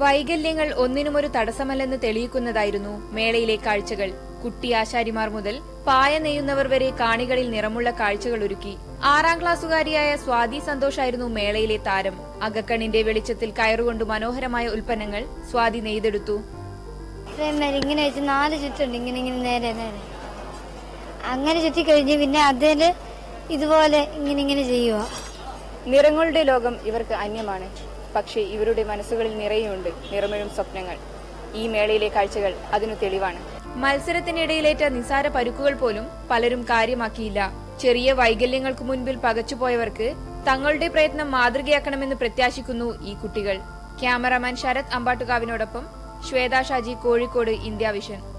വൈകല്യങ്ങൾ ഒന്നിനുമൊരു തടസ്സമല്ലെന്ന് തെളിയിക്കുന്നതായിരുന്നു മേളയിലെ കാഴ്ചകൾ. കുട്ടി ആശാരിമാർ മുതൽ പായ നെയ്യുന്നവർ വരെ കാണികളിൽ നിറമുള്ള കാഴ്ചകൾ ഒരുക്കി. ആറാം ക്ലാസ്സുകാരിയായ സ്വാതി സന്തോഷായിരുന്നു മേളയിലെ താരം. അകക്കണ്ണിന്റെ വെളിച്ചത്തിൽ കയറുകൊണ്ട് മനോഹരമായ ഉൽപ്പന്നങ്ങൾ സ്വാതി നെയ്തെടുത്തു. ഇങ്ങനെ വെച്ച് നാല് ചുറ്റുണ്ട് ഇങ്ങനെ ഇങ്ങനെ നേരെ നേരെ. അങ്ങനെ ചുറ്റി കഴിഞ്ഞ് പിന്നെ അതിൽ ഇതുപോലെ ഇങ്ങനെ ഇങ്ങനെ ചെയ്യുക. നിറങ്ങളുടെ ലോകം ഇവർക്ക് അന്യമാണ്. പക്ഷേ ഇവരുടെ മനസ്സുകളിൽ നിറയുണ്ട് നിറമിഴും സ്വപ്നങ്ങൾ. ഈ മേളയിലെ കാഴ്ചകൾ അതിനു തെളിവാണ്. മത്സരത്തിനിടയിലേറ്റ നിസാര പരുക്കുകൾ പോലും പലരും കാര്യമാക്കിയില്ല. ചെറിയ വൈകല്യങ്ങൾക്ക് മുൻപിൽ പകച്ചുപോയവർക്ക് തങ്ങളുടെ പ്രയത്നം മാതൃകയാക്കണമെന്ന് പ്രത്യാശിക്കുന്നു ഈ കുട്ടികൾ. ക്യാമറാമാൻ ശരത് അമ്പാട്ടുകാവിനോടൊപ്പം ശ്വേത ഷാജി കോഴിക്കോട് ഇന്ത്യ വിഷൻ.